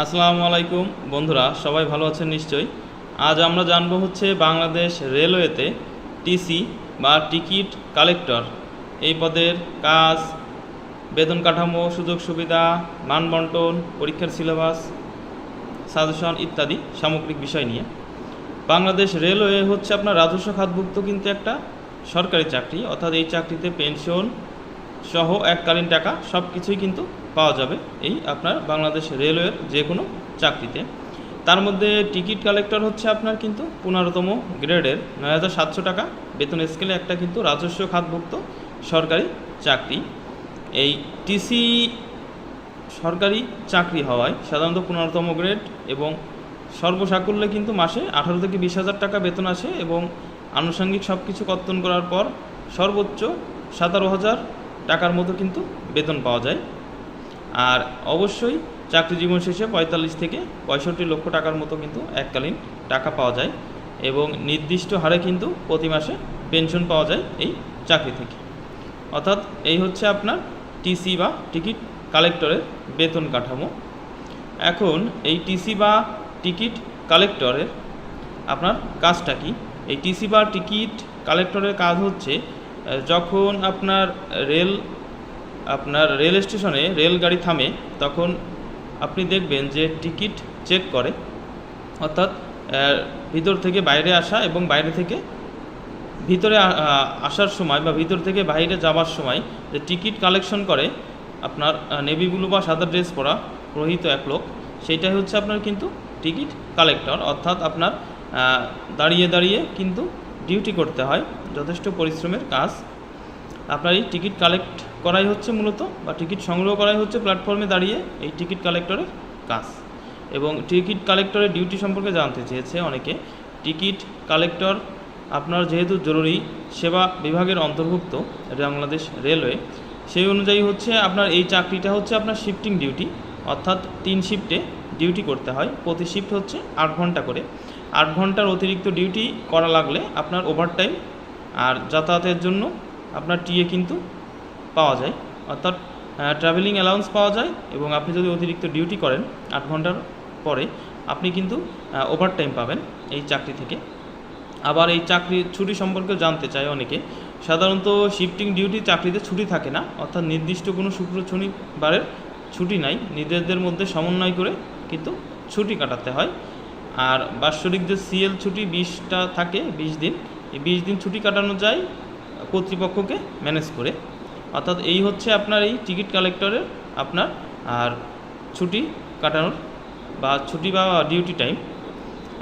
আসসালামু আলাইকুম বন্ধুরা, সবাই ভালো আছেন নিশ্চয়ই? আজ আমরা জানব হচ্ছে বাংলাদেশ রেলওয়েতে টিসি বা টিকিট কালেক্টর। এই পদের কাজ, বেতন কাঠামো, সুযোগ সুবিধা, মানবন্টন, পরীক্ষার সিলেবাস, সাজেশন ইত্যাদি সামগ্রিক বিষয় নিয়ে। বাংলাদেশ রেলওয়ে হচ্ছে আপনার রাজস্ব খাতভুক্ত কিন্তু একটা সরকারি চাকরি, অর্থাৎ এই চাকরিতে পেনশন সহ এককালীন টাকা সব কিছুই কিন্তু পাওয়া যাবে এই আপনার বাংলাদেশ রেলওয়ের যে কোনো চাকরিতে। তার মধ্যে টিকিট কালেক্টর হচ্ছে আপনার কিন্তু পনেরোতম গ্রেডের নয় হাজার সাতশো টাকা। বেতন স্কেলে একটা কিন্তু রাজস্ব খাতভুক্ত সরকারি চাকরি। এই টিসি সরকারি চাকরি হওয়ায় সাধারণত পনেরোতম গ্রেড এবং সর্বসাকুল্যে কিন্তু মাসে আঠারো থেকে বিশ হাজার টাকা বেতন আসে এবং আনুষঙ্গিক সব কিছু কর্তন করার পর সর্বোচ্চ সতেরো হাজার টাকার মতো কিন্তু বেতন পাওয়া যায়। আর অবশ্যই চাকরি জীবন শেষে পঁয়তাল্লিশ থেকে পঁয়ষট্টি লক্ষ টাকার মতো কিন্তু এককালীন টাকা পাওয়া যায় এবং নির্দিষ্ট হারে কিন্তু প্রতি মাসে পেনশন পাওয়া যায় এই চাকরি থেকে। অর্থাৎ এই হচ্ছে আপনার টিসি বা টিকিট কালেক্টরের বেতন কাঠামো। এখন এই টিসি বা টিকিট কালেক্টরের আপনার কাজটা কি? এই টিসি বা টিকিট কালেক্টরের কাজ হচ্ছে যখন আপনার রেল আপনার রেল স্টেশনে রেলগাড়ি থামে, তখন আপনি দেখবেন যে টিকিট চেক করে। অর্থাৎ ভিতর থেকে বাইরে আসা এবং বাইরে থেকে ভিতরে আসার সময় বা ভিতর থেকে বাইরে যাওয়ার সময় যে টিকিট কালেকশন করে, আপনার নেভি ব্লু বা সাদা ড্রেস পরা রহিত এক লোক সেইটাই হচ্ছে আপনার কিন্তু টিকিট কালেক্টর। অর্থাৎ আপনার দাঁড়িয়ে দাঁড়িয়ে কিন্তু ডিউটি করতে হয়, যথেষ্ট পরিশ্রমের কাজ। আপনার এই টিকিট কালেক্ট করাই হচ্ছে মূলত বা টিকিট সংগ্রহ করাই হচ্ছে প্ল্যাটফর্মে দাঁড়িয়ে এই টিকিট কালেক্টরের কাজ। এবং টিকিট কালেক্টরের ডিউটি সম্পর্কে জানতে চেয়েছে অনেকে। টিকিট কালেক্টর আপনার যেহেতু জরুরি সেবা বিভাগের অন্তর্ভুক্ত এটা বাংলাদেশ রেলওয়ে, সেই অনুযায়ী হচ্ছে আপনার এই চাকরিটা হচ্ছে আপনার শিফটিং ডিউটি, অর্থাৎ তিন শিফটে ডিউটি করতে হয়। প্রতি শিফট হচ্ছে আট ঘণ্টা করে। আট ঘণ্টার অতিরিক্ত ডিউটি করা লাগলে আপনার ওভারটাইম আর যাতায়াতের জন্য আপনার টিএ কিন্তু পাওয়া যায়। অর্থাৎ ট্রাভেলিং অ্যালাউন্স পাওয়া যায় এবং আপনি যদি অতিরিক্ত ডিউটি করেন আট ঘণ্টার পরে, আপনি কিন্তু ওভারটাইম পাবেন এই চাকরি থেকে। আবার এই চাকরির ছুটি সম্পর্কে জানতে চায় অনেকে। সাধারণত শিফটিং ডিউটি চাকরিতে ছুটি থাকে না, অর্থাৎ নির্দিষ্ট কোনো শুক্র শনিবারের ছুটি নাই। নিজেদের মধ্যে সমন্বয় করে কিন্তু ছুটি কাটাতে হয়। আর বাৎসরিক যে সিএল ছুটি বিশটা থাকে, বিশ দিন, এই বিশ দিন ছুটি কাটানো যায় কর্তৃপক্ষকে ম্যানেজ করে। অর্থাৎ এই হচ্ছে আপনার এই টিকিট কালেক্টরের আপনার, আর ছুটি কাটানোর বা ছুটি বা ডিউটি টাইম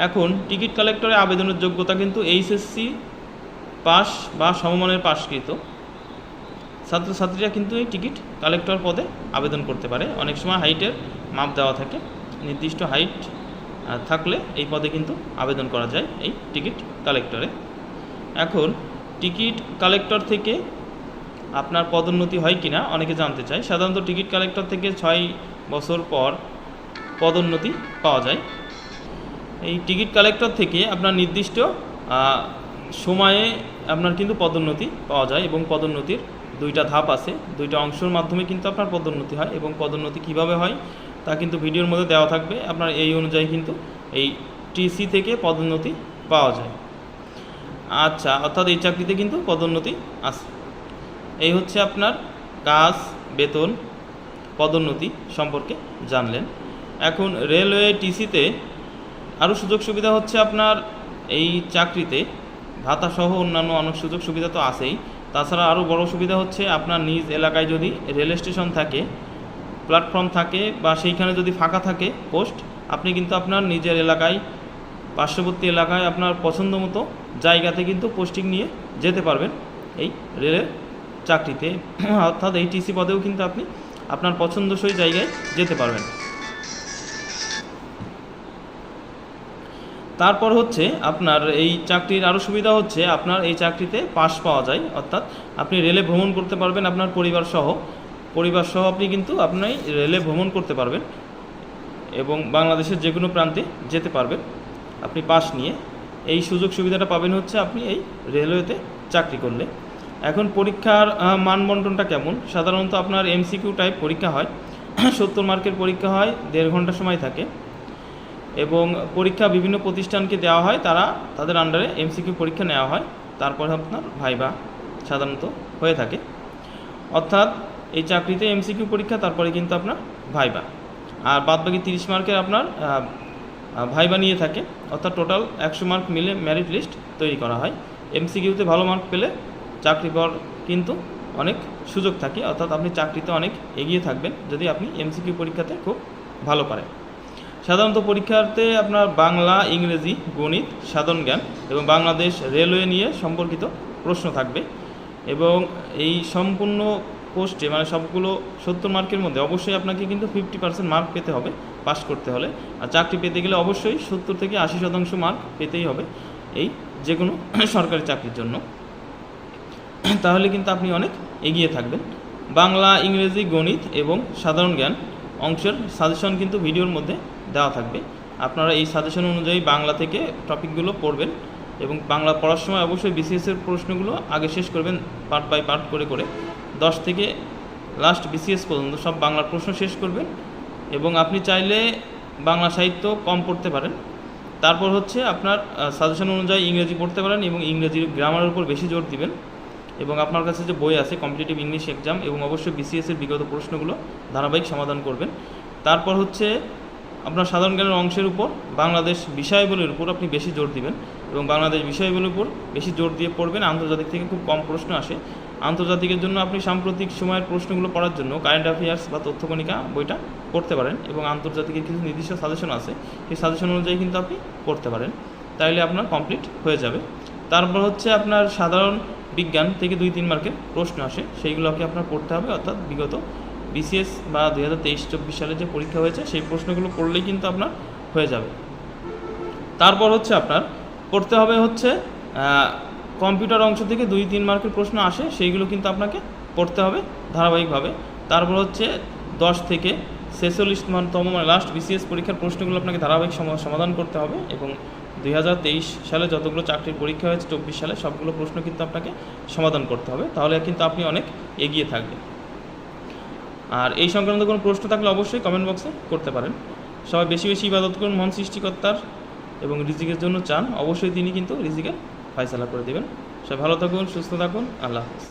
এখন টিকিট কালেক্টরে আবেদনের যোগ্যতা কিন্তু এইচএসসি পাস বা সমমানের পাশকৃত ছাত্রছাত্রীরা কিন্তু এই টিকিট কালেক্টর পদে আবেদন করতে পারে। অনেক সময় হাইটের মাপ দেওয়া থাকে। নির্দিষ্ট হাইট থাকলে এই পদে কিন্তু আবেদন করা যায় এই টিকিট কালেক্টরে এখন টিকিট কালেক্টর থেকে আপনার পদোন্নতি হয় কি না অনেকে জানতে চায়। সাধারণত টিকিট কালেক্টর থেকে ছয় বছর পর পদোন্নতি পাওয়া যায়। এই টিকিট কালেক্টর থেকে আপনার নির্দিষ্ট সময়ে আপনার কিন্তু পদোন্নতি পাওয়া যায় এবং পদোন্নতির দুইটা ধাপ আছে। দুইটা অংশের মাধ্যমে কিন্তু আপনার পদোন্নতি হয় এবং পদোন্নতি কীভাবে হয় তা কিন্তু ভিডিওর মধ্যে দেওয়া থাকবে। আপনার এই অনুযায়ী কিন্তু এই টিসি থেকে পদোন্নতি পাওয়া যায়। আচ্ছা অর্থাৎ এই চাকরিতে কিন্তু পদোন্নতি আছে। এই হচ্ছে আপনার কাজ, বেতন, পদোন্নতি সম্পর্কে জানলেন। এখন রেলওয়ে টিসিতে আরও সুযোগ সুবিধা হচ্ছে আপনার এই চাকরিতে। ভাতা সহ অন্যান্য অনেক সুযোগ সুবিধা তো আছেই। তাছাড়া আরও বড় সুবিধা হচ্ছে আপনার নিজ এলাকায় যদি রেল স্টেশন থাকে, প্ল্যাটফর্ম থাকে বা সেইখানে যদি ফাঁকা থাকে পোস্ট, আপনি কিন্তু আপনার নিজের এলাকায় পার্শ্ববর্তী এলাকায় আপনার পছন্দ মতো জায়গাতে কিন্তু পোস্টিং নিয়ে যেতে পারবেন এই রেলের চাকরিতে। অর্থাৎ এই টিসি পদেও কিন্তু আপনি আপনার পছন্দসই জায়গায় যেতে পারবেন। তারপর হচ্ছে আপনার এই চাকরির আরও সুবিধা হচ্ছে, আপনার এই চাকরিতে পাস পাওয়া যায়। অর্থাৎ আপনি রেলে ভ্রমণ করতে পারবেন আপনার পরিবার সহ। পরিবার সহ আপনি কিন্তু আপনি রেলে ভ্রমণ করতে পারবেন এবং বাংলাদেশের যে কোনো প্রান্তে যেতে পারবেন। আপনি পাস নিয়ে এই সুযোগ সুবিধাটা পাবেন হচ্ছে আপনি এই রেলওয়েতে চাকরি করলে। এখন পরীক্ষার মানবন্টনটা কেমন? সাধারণত আপনার এমসিকিউ টাইপ পরীক্ষা হয়, সত্তর মার্কের পরীক্ষা হয়, দেড় ঘণ্টা সময় থাকে এবং পরীক্ষা বিভিন্ন প্রতিষ্ঠানকে দেওয়া হয়, তারা তাদের আন্ডারে এমসিকিউ পরীক্ষা নেওয়া হয়, তারপরে আপনার ভাইবা সাধারণত হয়ে থাকে। অর্থাৎ এই চাকরিতে এমসিকিউ পরীক্ষা, তারপরে কিন্তু আপনার ভাইবা। আর বাদ বাকি তিরিশ মার্কের আপনার ভাইবা নিয়ে থাকে। অর্থাৎ টোটাল একশো মার্ক মিলে মেরিট লিস্ট তৈরি করা হয়। এমসিকিউতে ভালো মার্ক পেলে চাকরি পাওয়ার কিন্তু অনেক সুযোগ থাকে। অর্থাৎ আপনি চাকরিতে অনেক এগিয়ে থাকবেন যদি আপনি এমসিকিউ পরীক্ষাতে খুব ভালো পারেন। সাধারণত পরীক্ষাতে আপনার বাংলা, ইংরেজি, গণিত, সাধারণ জ্ঞান এবং বাংলাদেশ রেলওয়ে নিয়ে সম্পর্কিত প্রশ্ন থাকবে। এবং এই সম্পূর্ণ পোস্টে মানে সবগুলো সত্তর মার্কের মধ্যে অবশ্যই আপনাকে কিন্তু ফিফটি পার্সেন্ট মার্ক পেতে হবে পাস করতে হলে। আর চাকরি পেতে গেলে অবশ্যই সত্তর থেকে আশি শতাংশ মার্ক পেতেই হবে এই যে কোনো সরকারি চাকরির জন্য। তাহলে কিন্তু আপনি অনেক এগিয়ে থাকবেন। বাংলা, ইংরেজি, গণিত এবং সাধারণ জ্ঞান অংশের সাজেশন কিন্তু ভিডিওর মধ্যে দেওয়া থাকবে। আপনারা এই সাজেশন অনুযায়ী বাংলা থেকে টপিকগুলো পড়বেন এবং বাংলা পড়ার সময় অবশ্যই বিসিএস এর প্রশ্নগুলো আগে শেষ করবেন পার্ট বাই পার্ট করে করে। দশ থেকে লাস্ট বিসিএস পর্যন্ত সব বাংলার প্রশ্ন শেষ করবেন এবং আপনি চাইলে বাংলা সাহিত্য কম পড়তে পারেন। তারপর হচ্ছে আপনার সাজেশন অনুযায়ী ইংরেজি পড়তে পারেন এবং ইংরেজির গ্রামারের উপর বেশি জোর দিবেন এবং আপনার কাছে যে বই আছে কম্পিটিটিভ ইংলিশ এক্সাম এবং অবশ্যই বিসিএস এর বিগত প্রশ্নগুলো ধারাবাহিক সমাধান করবেন। তারপর হচ্ছে আপনার সাধারণ জ্ঞানের অংশের উপর বাংলাদেশ বিষয়াবলীর উপর আপনি বেশি জোর দিবেন এবং বাংলাদেশ বিষয়াবলীর উপর বেশি জোর দিয়ে পড়বেন। আন্তর্জাতিক থেকে খুব কম প্রশ্ন আসে। আন্তর্জাতিকের জন্য আপনি সাম্প্রতিক সময়ের প্রশ্নগুলো পড়ার জন্য কারেন্ট অ্যাফেয়ার্স বা তথ্যকণিকা বইটা পড়তে পারেন এবং আন্তর্জাতিকের কিছু নির্দিষ্ট সাজেশন আছে, সেই সাজেশন অনুযায়ী কিন্তু আপনি পড়তে পারেন। তাইলে আপনার কমপ্লিট হয়ে যাবে। তারপর হচ্ছে আপনার সাধারণ বিজ্ঞান থেকে দুই, তিন মার্কের প্রশ্ন আসে। সেইগুলোকে আপনার পড়তে হবে, অর্থাৎ বিগত বিসিএস বা দুই হাজার তেইশ, চব্বিশ সালে যে পরীক্ষা হয়েছে, সেই প্রশ্নগুলো পড়লেই কিন্তু আপনার হয়ে যাবে। তারপর হচ্ছে আপনার পড়তে হবে হচ্ছে কম্পিউটার অংশ থেকে দুই, তিন মার্কের প্রশ্ন আসে, সেইগুলো কিন্তু আপনাকে পড়তে হবে ধারাবাহিকভাবে। তারপর হচ্ছে দশ থেকে ছেচল্লিশ তম মানে লাস্ট বিসিএস পরীক্ষার প্রশ্নগুলো আপনাকে ধারাবাহিক সমা- সমাধান করতে হবে এবং দুই হাজার তেইশ সালে যতগুলো চাকরির পরীক্ষা হয়েছে, চব্বিশ সালে সবগুলো প্রশ্ন কিন্তু আপনাকে সমাধান করতে হবে। তাহলে কিন্তু আপনি অনেক এগিয়ে থাকবেন। আর এই সংক্রান্ত কোনো প্রশ্ন থাকলে অবশ্যই কমেন্ট বক্সে করতে পারেন। সবাই বেশি বেশি ইবাদত করুন, মন সৃষ্টিকর্তার এবং রিজিকের জন্য চান। অবশ্যই তিনি কিন্তু রিজিকের ফয়সালা করে দেবেন। সবাই ভালো থাকুন সুস্থ থাকুন আল্লাহ হাফিজ।